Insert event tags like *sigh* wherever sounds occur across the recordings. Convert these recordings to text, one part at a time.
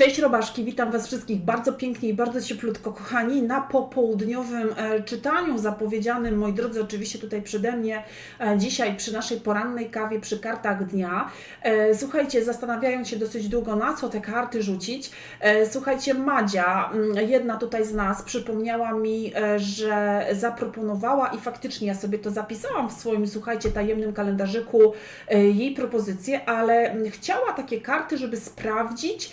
Cześć Robaszki, witam Was wszystkich bardzo pięknie i bardzo cieplutko, kochani, na popołudniowym e, czytaniu zapowiedzianym, moi drodzy, oczywiście tutaj przede mnie, e, dzisiaj przy naszej porannej kawie, przy kartach dnia. E, słuchajcie, zastanawiając się dosyć długo, na co te karty rzucić, słuchajcie, Madzia, mm, jedna tutaj z nas, przypomniała mi, że zaproponowała i faktycznie ja sobie to zapisałam w swoim, słuchajcie, tajemnym kalendarzyku jej propozycję, ale mm, chciała takie karty, żeby sprawdzić,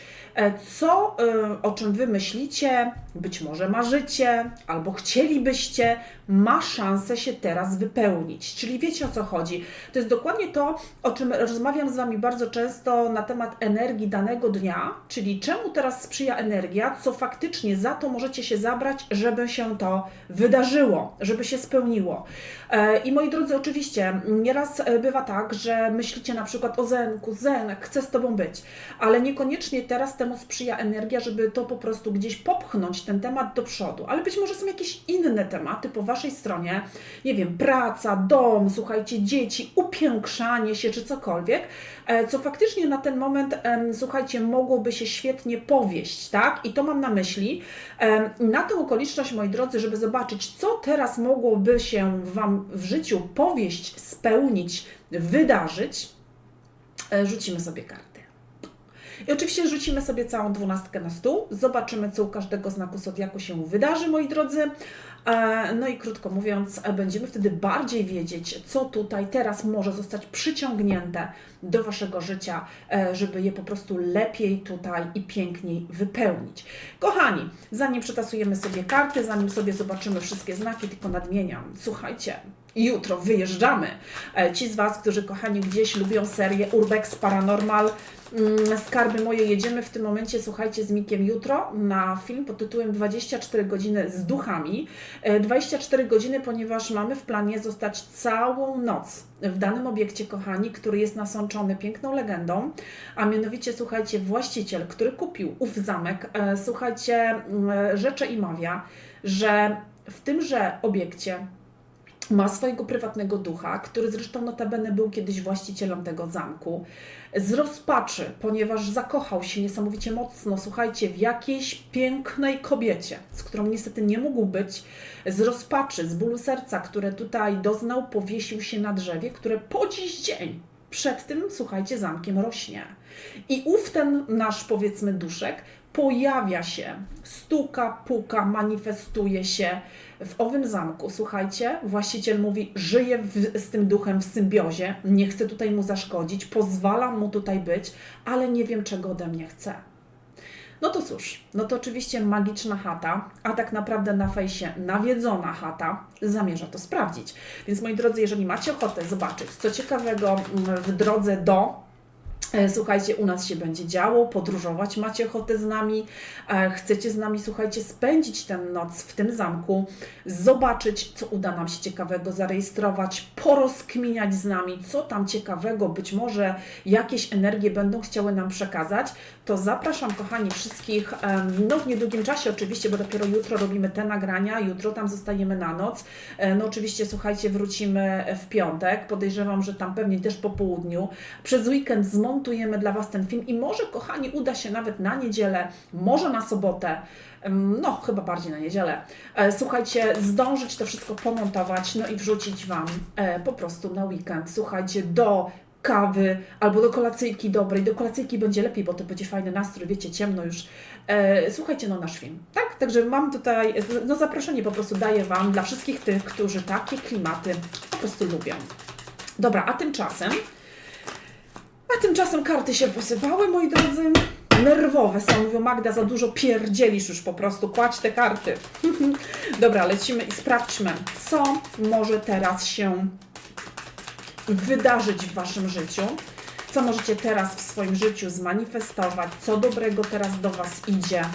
Co, e, o czym Wy myślicie, być może marzycie, albo chcielibyście, ma szansę się teraz wypełnić. Czyli wiecie o co chodzi. To jest dokładnie to, o czym rozmawiam z Wami bardzo często na temat energii danego dnia, czyli czemu teraz sprzyja energia, co faktycznie za to możecie się zabrać, żeby się to wydarzyło, żeby się spełniło. E, I moi drodzy, oczywiście, nieraz bywa tak, że myślicie na przykład o Zenku, Zenek, chcę z Tobą być, ale niekoniecznie teraz temu sprzyja energia, żeby to po prostu gdzieś popchnąć ten temat do przodu. Ale być może są jakieś inne tematy po Waszej stronie, nie wiem, praca, dom, słuchajcie, dzieci, upiększanie się czy cokolwiek, e, co faktycznie na ten moment, słuchajcie, mogłoby się świetnie powieść, tak? I to mam na myśli. Na tę okoliczność, moi drodzy, żeby zobaczyć, co teraz mogłoby się Wam w życiu powieść, spełnić, wydarzyć, e, rzucimy sobie karty. I oczywiście rzucimy sobie całą dwunastkę na stół, zobaczymy, co u każdego znaku zodiaku się wydarzy, moi drodzy. E, No i krótko mówiąc, e, będziemy wtedy bardziej wiedzieć, co tutaj teraz może zostać przyciągnięte do Waszego życia, e, żeby je po prostu lepiej tutaj i piękniej wypełnić. Kochani, zanim przetasujemy sobie karty, zanim sobie zobaczymy wszystkie znaki, tylko nadmieniam. Słuchajcie, jutro wyjeżdżamy. E, Ci z Was, którzy kochani gdzieś lubią serię Urbex Paranormal, mm, Skarby moje, jedziemy w tym momencie, słuchajcie, z Mikiem jutro na film pod tytułem 24 godziny z duchami. E, 24 godziny, ponieważ mamy w planie zostać całą noc w danym obiekcie, kochani, który jest nasączony piękną legendą, a mianowicie, słuchajcie, właściciel, który kupił ów zamek, e, słuchajcie, mm, rzecze i mawia, że w tymże obiekcie ma swojego prywatnego ducha, który zresztą notabene był kiedyś właścicielem tego zamku, z rozpaczy, ponieważ zakochał się niesamowicie mocno, słuchajcie, w jakiejś pięknej kobiecie, z którą niestety nie mógł być, z rozpaczy, z bólu serca, które tutaj doznał, powiesił się na drzewie, które po dziś dzień przed tym, słuchajcie, zamkiem rośnie. I ów ten nasz, powiedzmy, duszek pojawia się, stuka, puka, manifestuje się w owym zamku. Słuchajcie, właściciel mówi, żyje w, z tym duchem w symbiozie, nie chcę tutaj mu zaszkodzić, pozwalam mu tutaj być, ale nie wiem, czego ode mnie chce. No to cóż, no to oczywiście magiczna chata, a tak naprawdę na fejsie nawiedzona chata zamierza to sprawdzić. Więc moi drodzy, jeżeli macie ochotę zobaczyć, co ciekawego mm, w drodze do Słuchajcie, u nas się będzie działo, podróżować macie ochotę z nami, e, chcecie z nami, słuchajcie, spędzić tę noc w tym zamku, zobaczyć, co uda nam się ciekawego zarejestrować, porozkminiać z nami, co tam ciekawego, być może jakieś energie będą chciały nam przekazać, to zapraszam, kochani, wszystkich, no w niedługim czasie oczywiście, bo dopiero jutro robimy te nagrania, jutro tam zostajemy na noc, E, no oczywiście, słuchajcie, wrócimy w piątek, podejrzewam, że tam pewnie też po południu, przez weekend zmontujemy dla Was ten film i może, kochani, uda się nawet na niedzielę, może na sobotę, no chyba bardziej na niedzielę, e, słuchajcie, zdążyć to wszystko pomontować, no i wrzucić Wam e, po prostu na weekend, słuchajcie, do kawy albo do kolacyjki dobrej. Do kolacyjki będzie lepiej, bo to będzie fajny nastrój, wiecie, ciemno już. E, słuchajcie, no nasz film, tak? Także mam tutaj, no zaproszenie po prostu daję Wam dla wszystkich tych, którzy takie klimaty po prostu lubią. Dobra, a tymczasem, a tymczasem karty się posypały, moi drodzy. Nerwowe są, mówią Magda, za dużo pierdzielisz już po prostu, kładź te karty. *laughs* Dobra, lecimy i sprawdźmy, co może teraz się wydarzyć w Waszym życiu, co możecie teraz w swoim życiu zmanifestować, co dobrego teraz do Was idzie,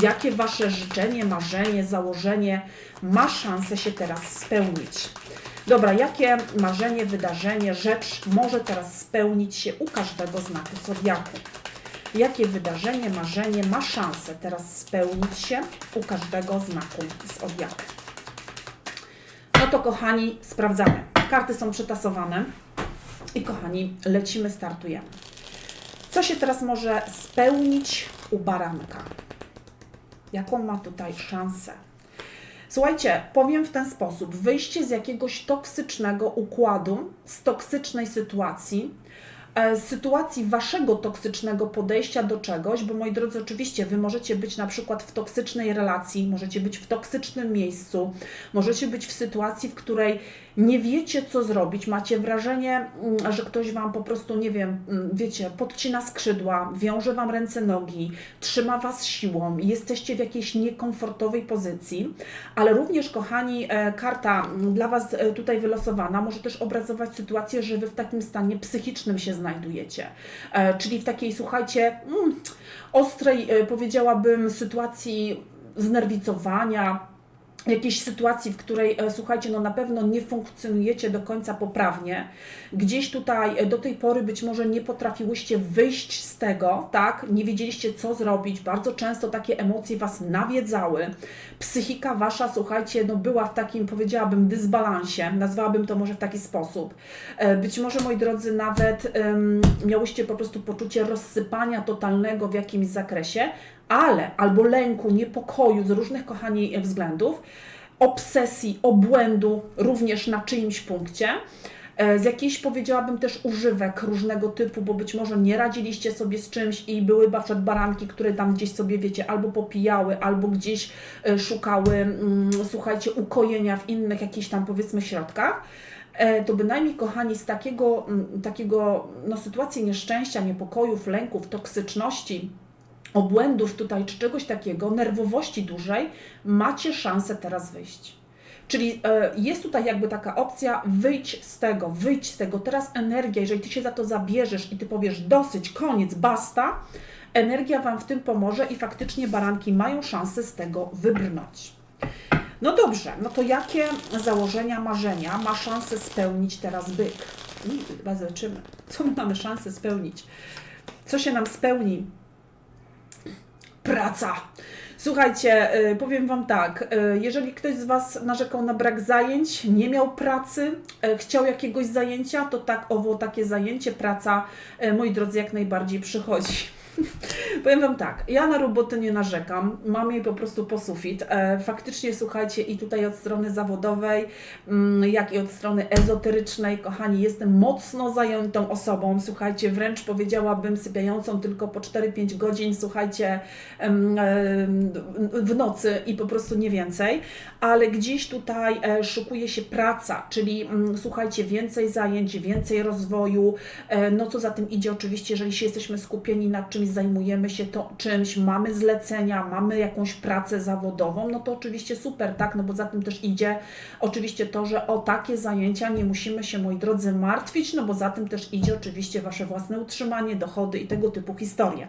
jakie Wasze życzenie, marzenie, założenie ma szansę się teraz spełnić. Dobra, jakie marzenie, wydarzenie, rzecz może teraz spełnić się u każdego znaku zodiaku? Jakie wydarzenie, marzenie ma szansę teraz spełnić się u każdego znaku zodiaku? No to kochani, sprawdzamy. Karty są przetasowane. I kochani, lecimy, startujemy. Co się teraz może spełnić u baranka? Jaką ma tutaj szansę? Słuchajcie, powiem w ten sposób: wyjście z jakiegoś toksycznego układu, z toksycznej sytuacji, e, z sytuacji waszego toksycznego podejścia do czegoś, bo moi drodzy, oczywiście wy możecie być na przykład w toksycznej relacji, możecie być w toksycznym miejscu, możecie być w sytuacji, w której nie wiecie, co zrobić, macie wrażenie, mm, że ktoś wam po prostu, nie wiem, mm, wiecie, podcina skrzydła, wiąże wam ręce, nogi, trzyma was siłą, jesteście w jakiejś niekomfortowej pozycji, ale również, kochani, e, karta mm, dla was e, tutaj wylosowana może też obrazować sytuację, że wy w takim stanie psychicznym się znajdujecie, E, czyli w takiej, słuchajcie, ostrej, powiedziałabym, sytuacji znerwicowania, jakiejś sytuacji, w której, e, słuchajcie, no na pewno nie funkcjonujecie do końca poprawnie, gdzieś tutaj e, do tej pory być może nie potrafiłyście wyjść z tego, tak, nie wiedzieliście co zrobić, bardzo często takie emocje Was nawiedzały, psychika Wasza, słuchajcie, no była w takim, powiedziałabym, dysbalansie, nazwałabym to może w taki sposób. E, Być może, moi drodzy, nawet em, miałyście po prostu poczucie rozsypania totalnego w jakimś zakresie, ale albo lęku, niepokoju z różnych, kochani, względów, obsesji, obłędu również na czyimś punkcie, e, z jakichś powiedziałabym też używek różnego typu, bo być może nie radziliście sobie z czymś i były na przykład baranki, które tam gdzieś sobie, wiecie, albo popijały, albo gdzieś e, szukały, mm, słuchajcie, ukojenia w innych jakichś tam powiedzmy środkach. E, to bynajmniej, kochani, z takiego, mm, takiego no, sytuacji nieszczęścia, niepokojów, lęków, toksyczności, obłędów tutaj czy czegoś takiego, nerwowości dużej, macie szansę teraz wyjść. Czyli e, jest tutaj jakby taka opcja, wyjdź z tego, wyjdź z tego. Teraz energia, jeżeli ty się za to zabierzesz i ty powiesz dosyć, koniec, basta, energia wam w tym pomoże i faktycznie baranki mają szansę z tego wybrnąć. No dobrze, no to jakie założenia, marzenia ma szansę spełnić teraz byk? I zobaczymy, co my mamy szansę spełnić. Co się nam spełni praca. Słuchajcie, y, powiem Wam tak, y, jeżeli ktoś z Was narzekał na brak zajęć, nie miał pracy, y, chciał jakiegoś zajęcia, to tak, owo takie zajęcie, praca, moi drodzy, jak najbardziej przychodzi. *laughs* Powiem Wam tak, ja na roboty nie narzekam, mam jej po prostu po sufit. E, faktycznie, słuchajcie, i tutaj od strony zawodowej, mm, jak i od strony ezoterycznej, kochani, jestem mocno zajętą osobą, słuchajcie, wręcz powiedziałabym sypiającą tylko po 4-5 godzin, słuchajcie, w nocy i po prostu nie więcej, ale gdzieś tutaj e, szukuje się praca, czyli mm, słuchajcie, więcej zajęć, więcej rozwoju, e, no co za tym idzie oczywiście, jeżeli się jesteśmy skupieni nad czymś, zajmujemy się to czymś, mamy zlecenia, mamy jakąś pracę zawodową, no to oczywiście super, tak, no bo za tym też idzie oczywiście to, że o takie zajęcia nie musimy się, moi drodzy, martwić, no bo za tym też idzie oczywiście Wasze własne utrzymanie, dochody i tego typu historie.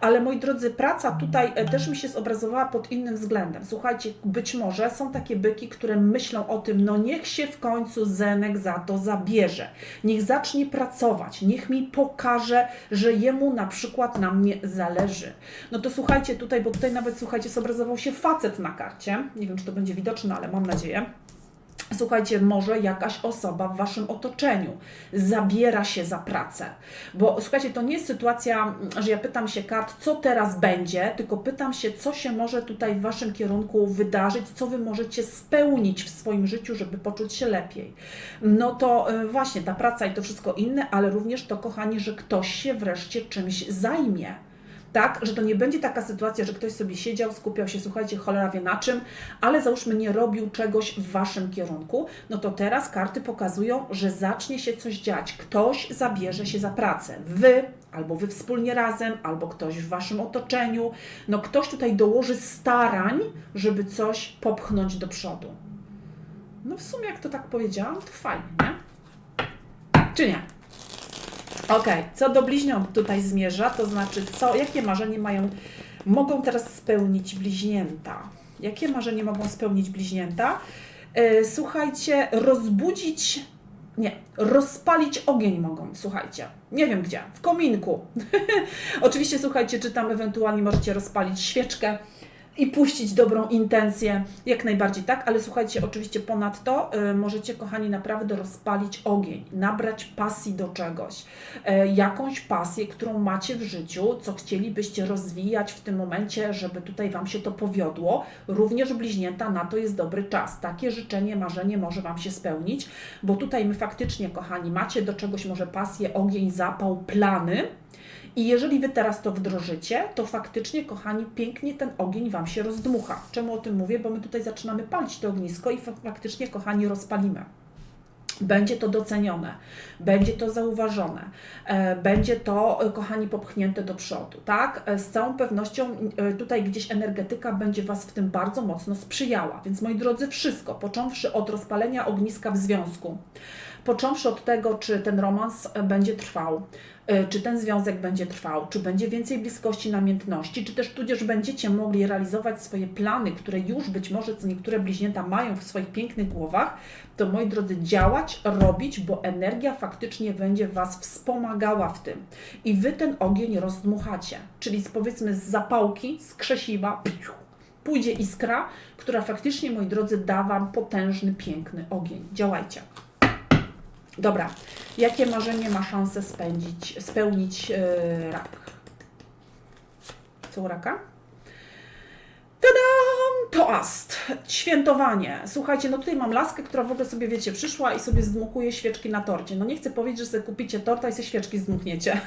Ale moi drodzy, praca tutaj e, też mi się zobrazowała pod innym względem. Słuchajcie, być może są takie byki, które myślą o tym, no niech się w końcu Zenek za to zabierze. Niech zacznie pracować, niech mi pokaże, że jemu na przykład na mnie zależy. No to słuchajcie tutaj, bo tutaj nawet słuchajcie, zobrazował się facet na karcie. Nie wiem, czy to będzie widoczne, ale mam nadzieję. Słuchajcie, może jakaś osoba w waszym otoczeniu zabiera się za pracę. Bo słuchajcie, to nie jest sytuacja, że ja pytam się kart, co teraz będzie, tylko pytam się, co się może tutaj w waszym kierunku wydarzyć, co wy możecie spełnić w swoim życiu, żeby poczuć się lepiej. No to y, właśnie ta praca i to wszystko inne, ale również to, kochani, że ktoś się wreszcie czymś zajmie tak, że to nie będzie taka sytuacja, że ktoś sobie siedział, skupiał się, słuchajcie, cholera wie na czym, ale załóżmy nie robił czegoś w waszym kierunku, no to teraz karty pokazują, że zacznie się coś dziać. Ktoś zabierze się za pracę. Wy, albo wy wspólnie razem, albo ktoś w waszym otoczeniu, no ktoś tutaj dołoży starań, żeby coś popchnąć do przodu. No w sumie, jak to tak powiedziałam, to fajnie, nie? Czy nie? Okej, co do bliźniąt tutaj zmierza, to znaczy co, jakie marzenie mają, mogą teraz spełnić bliźnięta? Jakie marzenie mogą spełnić bliźnięta? E, słuchajcie, rozbudzić, nie, rozpalić ogień mogą, słuchajcie. Nie wiem gdzie, w kominku. *laughs* Oczywiście, słuchajcie, czy tam ewentualnie możecie rozpalić świeczkę, i puścić dobrą intencję, jak najbardziej tak, ale słuchajcie, oczywiście ponadto y, możecie, kochani, naprawdę rozpalić ogień, nabrać pasji do czegoś, y, jakąś pasję, którą macie w życiu, co chcielibyście rozwijać w tym momencie, żeby tutaj Wam się to powiodło. Również bliźnięta, na to jest dobry czas. Takie życzenie, marzenie może Wam się spełnić, bo tutaj my faktycznie, kochani, macie do czegoś może pasję, ogień, zapał, plany, i jeżeli Wy teraz to wdrożycie, to faktycznie, kochani, pięknie ten ogień Wam się rozdmucha. Czemu o tym mówię? Bo my tutaj zaczynamy palić to ognisko i faktycznie, kochani, rozpalimy. Będzie to docenione, będzie to zauważone, e, będzie to, e, kochani, popchnięte do przodu, tak? E, z całą pewnością tutaj gdzieś energetyka będzie Was w tym bardzo mocno sprzyjała. Więc moi drodzy, wszystko, począwszy od rozpalenia ogniska w związku, począwszy od tego, czy ten romans będzie trwał, E, czy ten związek będzie trwał, czy będzie więcej bliskości, namiętności, czy też tudzież będziecie mogli realizować swoje plany, które już być może co niektóre bliźnięta mają w swoich pięknych głowach, to moi drodzy, działać, robić, bo energia faktycznie będzie Was wspomagała w tym. I Wy ten ogień rozdmuchacie, czyli powiedzmy z zapałki, z krzesiwa, pójdzie iskra, która faktycznie, moi drodzy, da Wam potężny, piękny ogień. Działajcie. Dobra, jakie marzenie ma szansę spędzić, spełnić yy, rak? Co u raka? Tadam! Toast, świętowanie. Słuchajcie, no tutaj mam laskę, która w ogóle sobie, wiecie, przyszła i sobie zdmuchuje świeczki na torcie. No nie chcę powiedzieć, że sobie kupicie torta i sobie świeczki zdmuchniecie.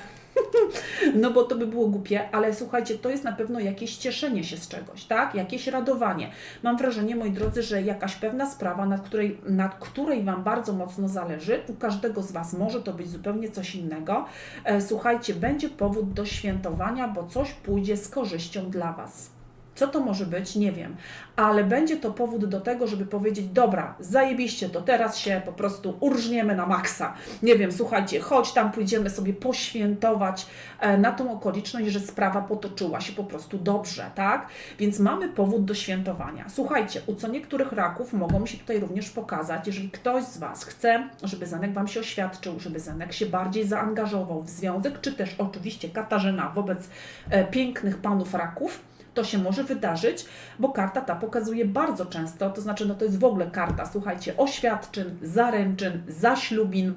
No bo to by było głupie, ale słuchajcie, to jest na pewno jakieś cieszenie się z czegoś, tak? Jakieś radowanie. Mam wrażenie, moi drodzy, że jakaś pewna sprawa, nad której, nad której Wam bardzo mocno zależy, u każdego z Was może to być zupełnie coś innego. E, słuchajcie, będzie powód do świętowania, bo coś pójdzie z korzyścią dla Was. Co to może być? Nie wiem, ale będzie to powód do tego, żeby powiedzieć: Dobra, zajebiście, to teraz się po prostu urżniemy na maksa. Nie wiem, słuchajcie, chodź tam, pójdziemy sobie poświętować e, na tą okoliczność, że sprawa potoczyła się po prostu dobrze, tak? Więc mamy powód do świętowania. Słuchajcie, u co niektórych raków mogą się tutaj również pokazać, jeżeli ktoś z Was chce, żeby Zanek Wam się oświadczył, żeby Zanek się bardziej zaangażował w związek, czy też oczywiście Katarzyna wobec e, pięknych panów raków to się może wydarzyć, bo karta ta pokazuje bardzo często, to znaczy, no to jest w ogóle karta, słuchajcie, oświadczyn, zaręczyn, zaślubin,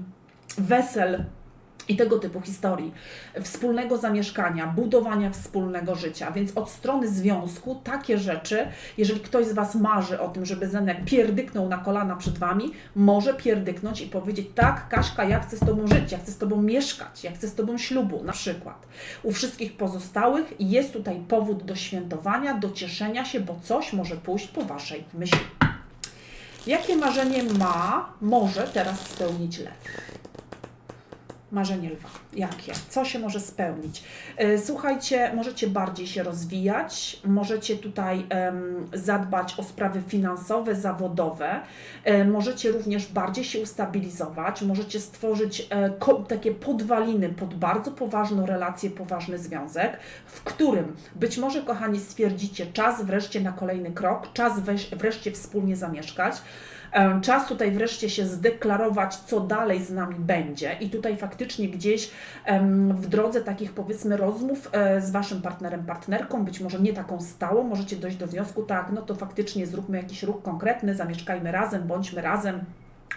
wesel, i tego typu historii, wspólnego zamieszkania, budowania wspólnego życia. Więc od strony związku takie rzeczy, jeżeli ktoś z Was marzy o tym, żeby Zenek pierdyknął na kolana przed Wami, może pierdyknąć i powiedzieć: Tak, Kaśka, ja chcę z Tobą żyć, ja chcę z Tobą mieszkać, ja chcę z Tobą ślubu, na przykład. U wszystkich pozostałych jest tutaj powód do świętowania, do cieszenia się, bo coś może pójść po Waszej myśli. Jakie marzenie ma, może teraz spełnić lew? Marzenie lwa. Jakie? Co się może spełnić? E, słuchajcie, możecie bardziej się rozwijać, możecie tutaj um, zadbać o sprawy finansowe, zawodowe, e, możecie również bardziej się ustabilizować, możecie stworzyć e, takie podwaliny pod bardzo poważną relację, poważny związek, w którym być może, kochani, stwierdzicie czas wreszcie na kolejny krok, czas wreszcie wspólnie zamieszkać. Czas tutaj wreszcie się zdeklarować, co dalej z nami będzie, i tutaj faktycznie gdzieś w drodze takich powiedzmy rozmów e, z Waszym partnerem, partnerką, być może nie taką stałą, możecie dojść do wniosku, tak, no to faktycznie zróbmy jakiś ruch konkretny, zamieszkajmy razem, bądźmy razem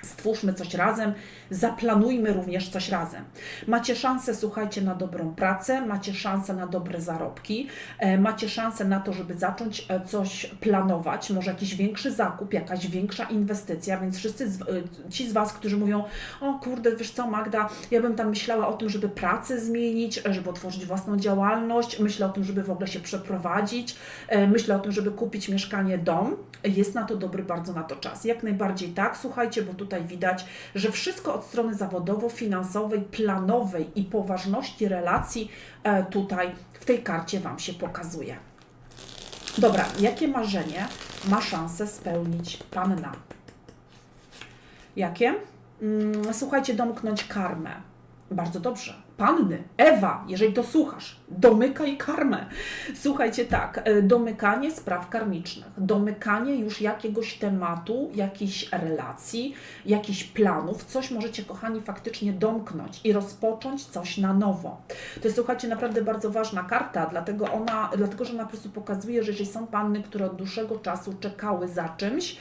Stwórzmy coś razem, zaplanujmy również coś razem. Macie szansę, słuchajcie, na dobrą pracę, macie szansę na dobre zarobki, e, macie szansę na to, żeby zacząć e, coś planować, może jakiś większy zakup, jakaś większa inwestycja, więc wszyscy z, e, ci z Was, którzy mówią, o kurde, wiesz co Magda, ja bym tam myślała o tym, żeby pracę zmienić, żeby otworzyć własną działalność, myślę o tym, żeby w ogóle się przeprowadzić, myślę o tym, żeby kupić mieszkanie, dom, jest na to dobry bardzo na to czas. Jak najbardziej tak, słuchajcie, bo tutaj widać, że wszystko od strony zawodowo-finansowej, planowej i poważności relacji e, tutaj w tej karcie Wam się pokazuje. Dobra, jakie marzenie ma szansę spełnić Panna? Jakie? Mm, słuchajcie, domknąć karmę. Bardzo dobrze panny, Ewa, jeżeli to słuchasz, domykaj karmę. Słuchajcie, tak, e, domykanie spraw karmicznych, domykanie już jakiegoś tematu, jakiejś relacji, jakichś planów, coś możecie, kochani, faktycznie domknąć i rozpocząć coś na nowo. To jest, słuchajcie, naprawdę bardzo ważna karta, dlatego ona, dlatego że ona po prostu pokazuje, że jeżeli są panny, które od dłuższego czasu czekały za czymś,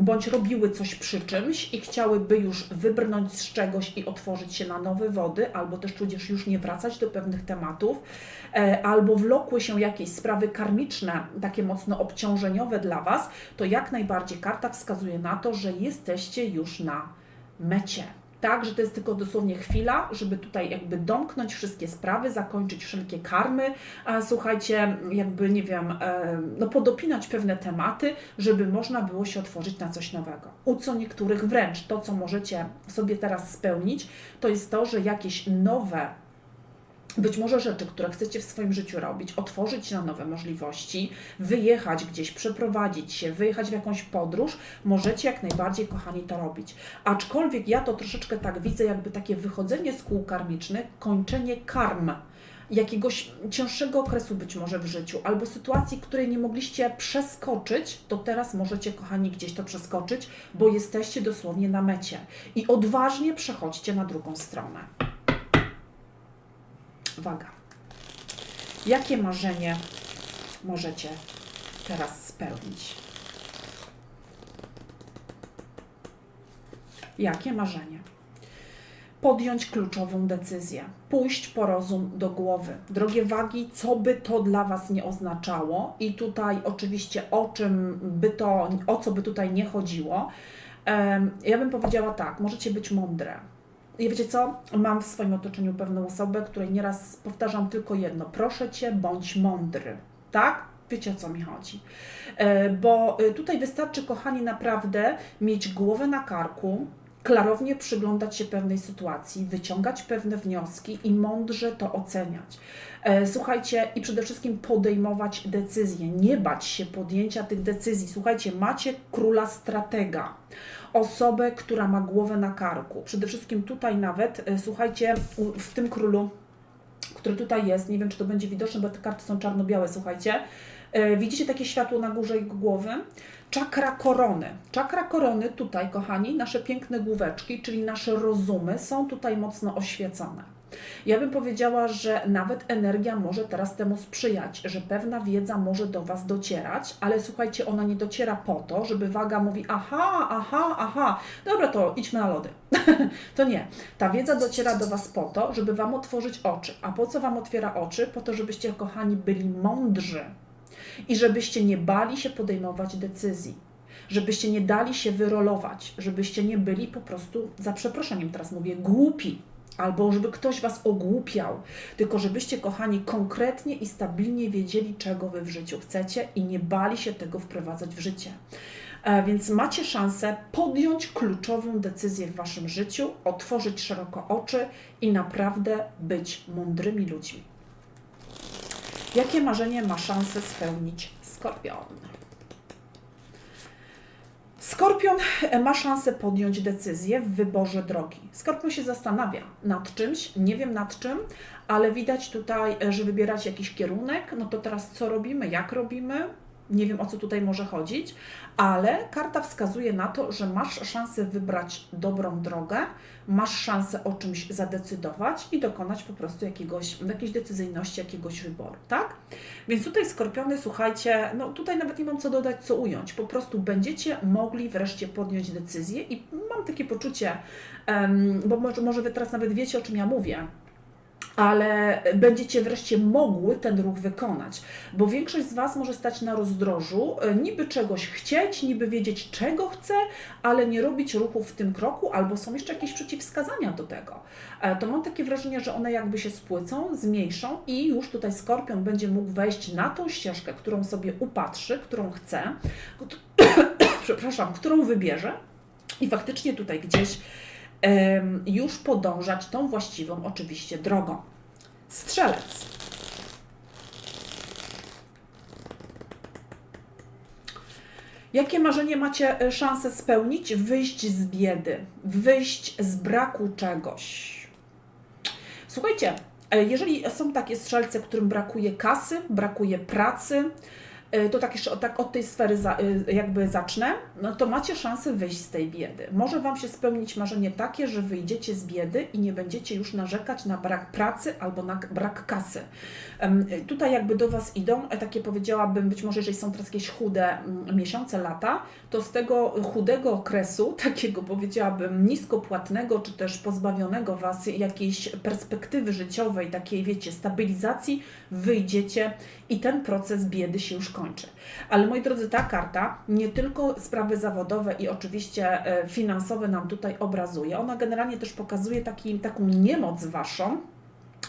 bądź robiły coś przy czymś i chciałyby już wybrnąć z czegoś i otworzyć się na nowe wody, albo też tudzież już nie wracać do pewnych tematów, e, albo wlokły się jakieś sprawy karmiczne, takie mocno obciążeniowe dla Was, to jak najbardziej karta wskazuje na to, że jesteście już na mecie tak, że to jest tylko dosłownie chwila, żeby tutaj jakby domknąć wszystkie sprawy, zakończyć wszelkie karmy, a słuchajcie, jakby nie wiem, e, no podopinać pewne tematy, żeby można było się otworzyć na coś nowego. U co niektórych wręcz to, co możecie sobie teraz spełnić, to jest to, że jakieś nowe być może rzeczy, które chcecie w swoim życiu robić, otworzyć na nowe możliwości, wyjechać gdzieś, przeprowadzić się, wyjechać w jakąś podróż, możecie jak najbardziej, kochani, to robić. Aczkolwiek ja to troszeczkę tak widzę, jakby takie wychodzenie z kół karmicznych, kończenie karm jakiegoś cięższego okresu być może w życiu, albo sytuacji, której nie mogliście przeskoczyć, to teraz możecie, kochani, gdzieś to przeskoczyć, bo jesteście dosłownie na mecie. I odważnie przechodźcie na drugą stronę. Uwaga. Jakie marzenie możecie teraz spełnić? Jakie marzenie? Podjąć kluczową decyzję, pójść po rozum do głowy. Drogie wagi, co by to dla Was nie oznaczało, i tutaj oczywiście o czym by to, o co by tutaj nie chodziło, ja bym powiedziała tak: możecie być mądre, i wiecie co? Mam w swoim otoczeniu pewną osobę, której nieraz powtarzam tylko jedno: proszę cię, bądź mądry. Tak? Wiecie o co mi chodzi. E, bo e, tutaj wystarczy, kochani, naprawdę mieć głowę na karku, klarownie przyglądać się pewnej sytuacji, wyciągać pewne wnioski i mądrze to oceniać. E, słuchajcie, i przede wszystkim podejmować decyzje, nie bać się podjęcia tych decyzji. Słuchajcie, macie króla stratega osobę, która ma głowę na karku. Przede wszystkim tutaj nawet, e, słuchajcie, w tym królu, który tutaj jest, nie wiem czy to będzie widoczne, bo te karty są czarno-białe, słuchajcie. E, widzicie takie światło na górze jego głowy? Czakra korony. Czakra korony tutaj, kochani, nasze piękne główeczki, czyli nasze rozumy są tutaj mocno oświecone. Ja bym powiedziała, że nawet energia może teraz temu sprzyjać, że pewna wiedza może do Was docierać, ale słuchajcie, ona nie dociera po to, żeby waga mówi: aha, aha, aha, dobra, to idźmy na lody. *laughs* to nie. Ta wiedza dociera do Was po to, żeby Wam otworzyć oczy. A po co Wam otwiera oczy? Po to, żebyście, kochani, byli mądrzy i żebyście nie bali się podejmować decyzji żebyście nie dali się wyrolować, żebyście nie byli po prostu, za przeproszeniem teraz mówię, głupi albo żeby ktoś Was ogłupiał, tylko żebyście, kochani, konkretnie i stabilnie wiedzieli, czego Wy w życiu chcecie i nie bali się tego wprowadzać w życie. E, więc macie szansę podjąć kluczową decyzję w Waszym życiu, otworzyć szeroko oczy i naprawdę być mądrymi ludźmi. Jakie marzenie ma szansę spełnić Skorpion? Skorpion ma szansę podjąć decyzję w wyborze drogi. Skorpion się zastanawia nad czymś, nie wiem nad czym, ale widać tutaj, że wybierać jakiś kierunek. No to teraz co robimy, jak robimy, nie wiem o co tutaj może chodzić, ale karta wskazuje na to, że masz szansę wybrać dobrą drogę, masz szansę o czymś zadecydować i dokonać po prostu jakiegoś, jakiejś decyzyjności, jakiegoś wyboru, tak? Więc tutaj skorpiony, słuchajcie, no tutaj nawet nie mam co dodać, co ująć. Po prostu będziecie mogli wreszcie podjąć decyzję i mam takie poczucie, bo może, może Wy teraz nawet wiecie, o czym ja mówię, ale będziecie wreszcie mogły ten ruch wykonać, bo większość z Was może stać na rozdrożu, e, niby czegoś chcieć, niby wiedzieć czego chce, ale nie robić ruchu w tym kroku, albo są jeszcze jakieś przeciwwskazania do tego. E, to mam takie wrażenie, że one jakby się spłycą, zmniejszą i już tutaj skorpion będzie mógł wejść na tą ścieżkę, którą sobie upatrzy, którą chce, *coughs* przepraszam, którą wybierze i faktycznie tutaj gdzieś już podążać tą właściwą oczywiście drogą. Strzelec. Jakie marzenie macie e, szansę spełnić? Wyjść z biedy, wyjść z braku czegoś. Słuchajcie, e, jeżeli są takie strzelce, którym brakuje kasy, brakuje pracy, to tak jeszcze tak od tej sfery za, e, jakby zacznę, no to macie szansę wyjść z tej biedy. Może Wam się spełnić marzenie takie, że wyjdziecie z biedy i nie będziecie już narzekać na brak pracy albo na brak kasy. Em, Tutaj jakby do Was idą, e, takie powiedziałabym, być może jeżeli są teraz jakieś chude mm, miesiące, lata, to z tego chudego okresu, *laughs* takiego powiedziałabym niskopłatnego, czy też pozbawionego Was jakiejś perspektywy życiowej, takiej wiecie, stabilizacji, wyjdziecie i ten proces biedy się już kończy. Ale moi drodzy, ta karta nie tylko sprawy zawodowe i oczywiście e, finansowe nam tutaj obrazuje, ona generalnie też pokazuje taki, taką niemoc Waszą,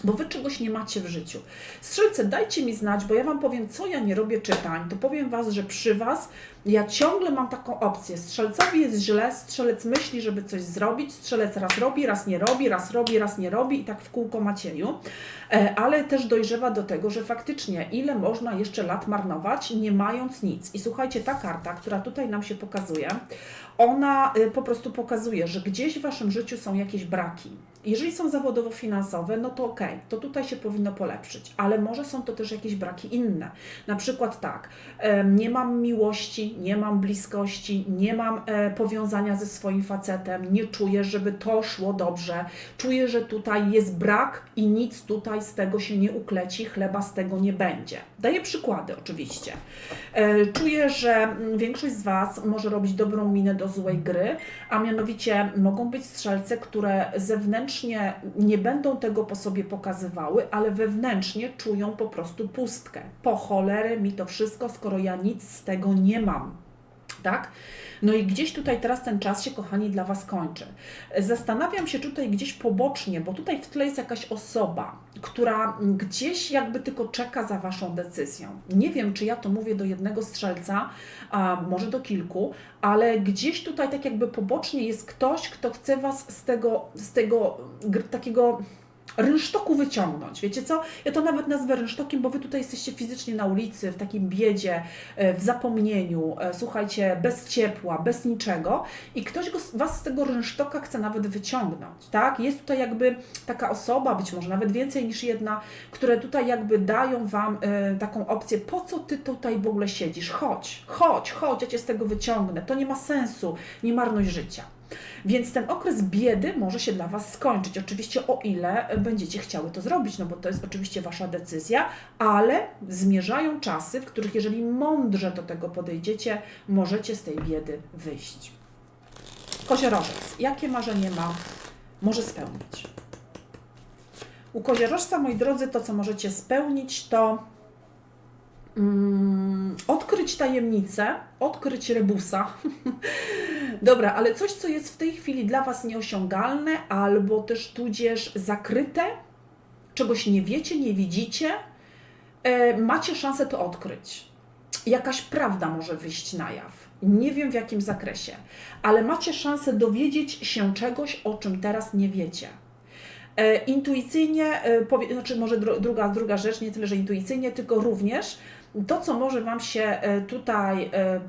bo wy czegoś nie macie w życiu. Strzelce, dajcie mi znać, bo ja wam powiem, co ja nie robię czytań. To powiem was, że przy was ja ciągle mam taką opcję. Strzelcowi jest źle, strzelec myśli, żeby coś zrobić, strzelec raz robi, raz nie robi, raz robi, raz nie robi i tak w kółko Macieju. E, Ale też dojrzewa do tego, że faktycznie ile można jeszcze lat marnować, nie mając nic. I słuchajcie, ta karta, która tutaj nam się pokazuje, ona y, po prostu pokazuje, że gdzieś w waszym życiu są jakieś braki. Jeżeli są zawodowo-finansowe, no to okej, to tutaj się powinno polepszyć, ale może są to też jakieś braki inne. Na przykład tak, nie mam miłości, nie mam bliskości, nie mam e, powiązania ze swoim facetem, nie czuję, żeby to szło dobrze, czuję, że tutaj jest brak i nic tutaj z tego się nie ukleci, chleba z tego nie będzie. Daję przykłady oczywiście. E, Czuję, że mm, większość z Was może robić dobrą minę do złej gry, a mianowicie mogą być strzelce, które zewnętrznie nie będą tego po sobie pokazywały, ale wewnętrznie czują po prostu pustkę. Po cholerę mi to wszystko, skoro ja nic z tego nie mam. Tak? No i gdzieś tutaj teraz ten czas się, kochani, dla Was kończy. Zastanawiam się tutaj gdzieś pobocznie, bo tutaj w tle jest jakaś osoba, która gdzieś jakby tylko czeka za Waszą decyzją. Nie wiem, czy ja to mówię do jednego strzelca, a może do kilku, ale gdzieś tutaj tak jakby pobocznie jest ktoś, kto chce Was z tego, z tego takiego rynsztoku wyciągnąć. Wiecie co? Ja to nawet nazwę rynsztokiem, bo wy tutaj jesteście fizycznie na ulicy, w takim biedzie, e, w zapomnieniu, e, słuchajcie, bez ciepła, bez niczego i ktoś go, was z tego rynsztoka chce nawet wyciągnąć, tak? Jest tutaj jakby taka osoba, być może nawet więcej niż jedna, które tutaj jakby dają wam e, taką opcję, po co ty tutaj w ogóle siedzisz? Chodź, chodź, chodź, ja cię z tego wyciągnę. To nie ma sensu, nie marność życia. Więc ten okres biedy może się dla Was skończyć. Oczywiście o ile będziecie chciały to zrobić, no bo to jest oczywiście Wasza decyzja, ale zmierzają czasy, w których jeżeli mądrze do tego podejdziecie, możecie z tej biedy wyjść. Koziorożec. Jakie marzenie ma? Może spełnić. U koziorożca, moi drodzy, to co możecie spełnić, to mm, odkryć tajemnicę, odkryć rebusa. *laughs* Dobra, ale coś, co jest w tej chwili dla Was nieosiągalne, albo też tudzież zakryte, czegoś nie wiecie, nie widzicie, e, macie szansę to odkryć. Jakaś prawda może wyjść na jaw. Nie wiem w jakim zakresie, ale macie szansę dowiedzieć się czegoś, o czym teraz nie wiecie. E, intuicyjnie, e, powie, znaczy może dru, druga, druga rzecz, nie tyle, że intuicyjnie, tylko również to, co może Wam się e, tutaj, e,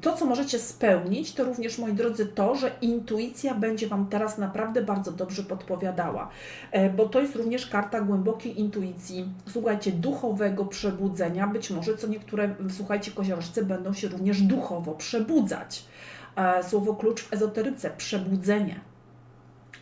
to, co możecie spełnić, to również, moi drodzy, to, że intuicja będzie Wam teraz naprawdę bardzo dobrze podpowiadała, E, bo to jest również karta głębokiej intuicji, słuchajcie, duchowego przebudzenia, być może co niektóre, słuchajcie, koziorożce będą się również duchowo przebudzać. Słowo klucz w ezoteryce, przebudzenie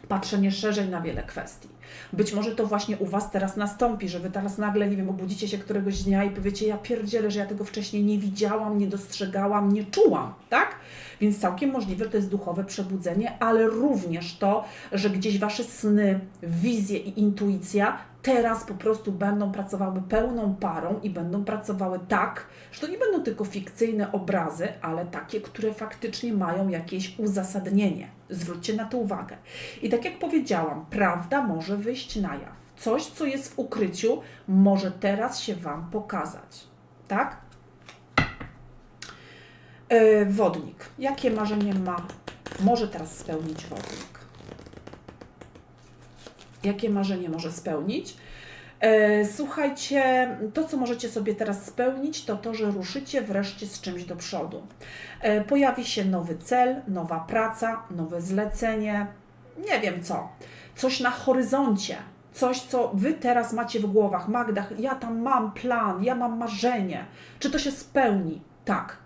patrzenie szerzej na wiele kwestii. Być może to właśnie u Was teraz nastąpi, że Wy teraz nagle, nie wiem, obudzicie się któregoś dnia i powiecie, ja pierdzielę, że ja tego wcześniej nie widziałam, nie dostrzegałam, nie czułam, tak? Więc całkiem możliwe to jest duchowe przebudzenie, ale również to, że gdzieś Wasze sny, wizje i intuicja teraz po prostu będą pracowały pełną parą i będą pracowały tak, że to nie będą tylko fikcyjne obrazy, ale takie, które faktycznie mają jakieś uzasadnienie. Zwróćcie na to uwagę. I tak jak powiedziałam, prawda może wyjść na jaw. Coś, co jest w ukryciu, może teraz się Wam pokazać. Tak? E, wodnik. Jakie marzenie ma? Może teraz spełnić wodnik. Jakie marzenie może spełnić? E, Słuchajcie, to co możecie sobie teraz spełnić, to to, że ruszycie wreszcie z czymś do przodu. E, Pojawi się nowy cel, nowa praca, nowe zlecenie, nie wiem co. Coś na horyzoncie, coś, co Wy teraz macie w głowach. Magda, ja tam mam plan, ja mam marzenie. Czy to się spełni? Tak.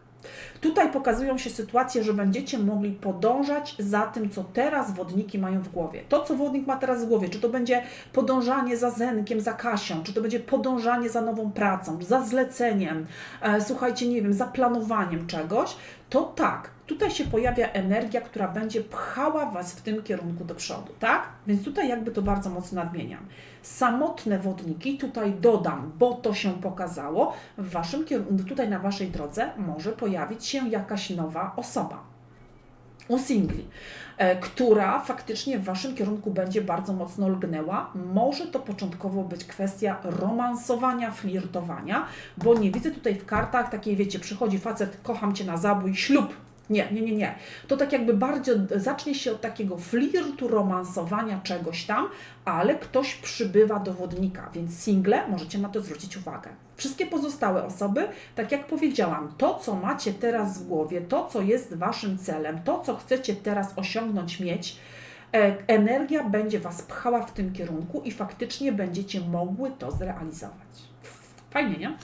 Tutaj pokazują się sytuacje, że będziecie mogli podążać za tym, co teraz wodniki mają w głowie. To, co wodnik ma teraz w głowie, czy to będzie podążanie za Zenkiem, za Kasią, czy to będzie podążanie za nową pracą, za zleceniem, e, słuchajcie, nie wiem, za planowaniem czegoś, to tak, tutaj się pojawia energia, która będzie pchała Was w tym kierunku do przodu, tak? Więc tutaj jakby to bardzo mocno nadmieniam. Samotne wodniki tutaj dodam, bo to się pokazało, w Waszym kierunku, tutaj na Waszej drodze może pojawić się jakaś nowa osoba u singli, e, która faktycznie w Waszym kierunku będzie bardzo mocno lgnęła. Może to początkowo być kwestia romansowania, flirtowania, bo nie widzę tutaj w kartach takiej, wiecie, przychodzi facet, kocham Cię na zabój, ślub. Nie, nie, nie, nie. To tak jakby bardzo zacznie się od takiego flirtu, romansowania czegoś tam, ale ktoś przybywa do wodnika, więc single możecie na to zwrócić uwagę. Wszystkie pozostałe osoby, tak jak powiedziałam, to co macie teraz w głowie, to co jest Waszym celem, to co chcecie teraz osiągnąć, mieć, e, energia będzie Was pchała w tym kierunku i faktycznie będziecie mogły to zrealizować. Fajnie, nie?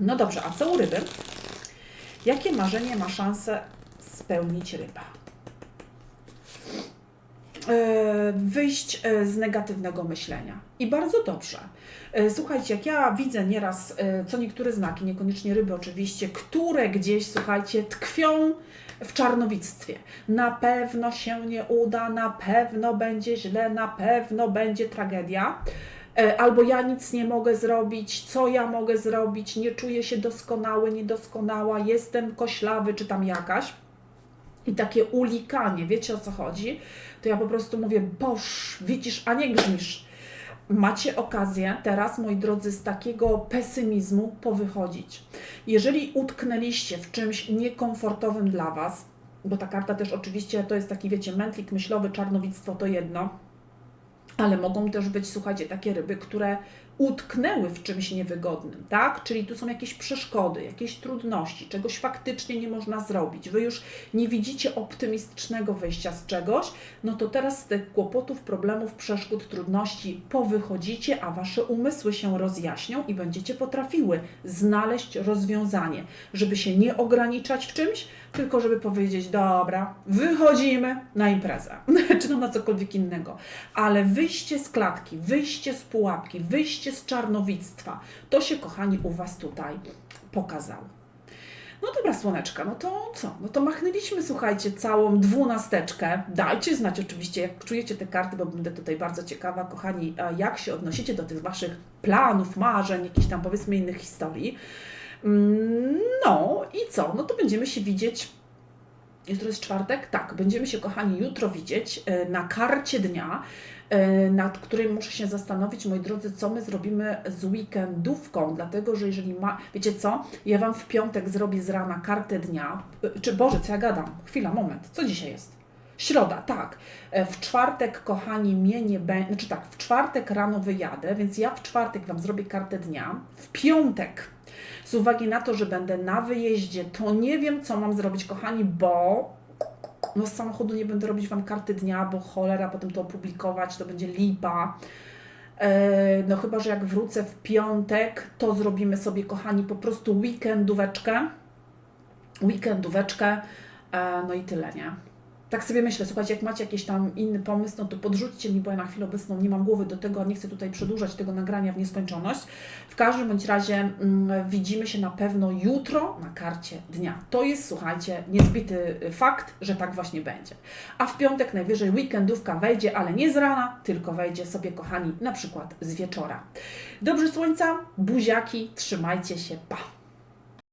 No dobrze, a co u ryby? Jakie marzenie ma szansę spełnić ryba? E, Wyjść e, z negatywnego myślenia. I bardzo dobrze. E, Słuchajcie, jak ja widzę nieraz co niektóre znaki, niekoniecznie ryby oczywiście, które gdzieś, słuchajcie, tkwią w czarnowictwie. Na pewno się nie uda, na pewno będzie źle, na pewno będzie tragedia. E, Albo ja nic nie mogę zrobić, co ja mogę zrobić, nie czuję się doskonały, niedoskonała, jestem koślawy, czy tam jakaś. I takie ulikanie, wiecie o co chodzi? To ja po prostu mówię, boż, widzisz, a nie grzmisz. Macie okazję teraz, moi drodzy, z takiego pesymizmu powychodzić. Jeżeli utknęliście w czymś niekomfortowym dla Was, bo ta karta też oczywiście to jest taki, wiecie, mętlik myślowy, czarnowictwo to jedno, ale mogą też być, słuchajcie, takie ryby, które utknęły w czymś niewygodnym, tak? Czyli tu są jakieś przeszkody, jakieś trudności, czegoś faktycznie nie można zrobić. Wy już nie widzicie optymistycznego wyjścia z czegoś, no to teraz z tych kłopotów, problemów, przeszkód, trudności powychodzicie, a wasze umysły się rozjaśnią i będziecie potrafiły znaleźć rozwiązanie, żeby się nie ograniczać w czymś, tylko żeby powiedzieć, dobra, wychodzimy na imprezę, *laughs* czy tam na cokolwiek innego. Ale wyjście z klatki, wyjście z pułapki, wyjście z czarnowictwa, to się, kochani, u Was tutaj pokazało. No dobra, słoneczka, no to co? No to machnęliśmy, słuchajcie, całą dwunasteczkę. Dajcie znać oczywiście, jak czujecie te karty, bo będę tutaj bardzo ciekawa, kochani, jak się odnosicie do tych Waszych planów, marzeń, jakichś tam powiedzmy innych historii. Mm, No i co? No to będziemy się widzieć. Jutro jest czwartek? Tak, będziemy się, kochani, jutro widzieć e, na karcie dnia, nad której muszę się zastanowić, moi drodzy, co my zrobimy z weekendówką, dlatego że jeżeli ma, wiecie co, ja Wam w piątek zrobię z rana kartę dnia, E, czy Boże, co ja gadam? Chwila, moment, co dzisiaj jest? Środa, tak. E, W czwartek, kochani, mnie nie będzie, znaczy tak, w czwartek rano wyjadę, więc ja w czwartek Wam zrobię kartę dnia. W piątek, z uwagi na to, że będę na wyjeździe, to nie wiem, co mam zrobić, kochani, bo no z samochodu nie będę robić Wam karty dnia, bo cholera, potem to opublikować, to będzie lipa. E, No chyba, że jak wrócę w piątek, to zrobimy sobie, kochani, po prostu weekendóweczkę. Weekendóweczkę, e, no i tyle, nie? Tak sobie myślę, słuchajcie, jak macie jakiś tam inny pomysł, no to podrzućcie mi, bo ja na chwilę obecną nie mam głowy do tego, nie chcę tutaj przedłużać tego nagrania w nieskończoność. W każdym bądź razie mm, widzimy się na pewno jutro na karcie dnia. To jest, słuchajcie, niezbity fakt, że tak właśnie będzie. A w piątek najwyżej weekendówka wejdzie, ale nie z rana, tylko wejdzie sobie, kochani, na przykład z wieczora. Dobrze słońca, buziaki, trzymajcie się, pa!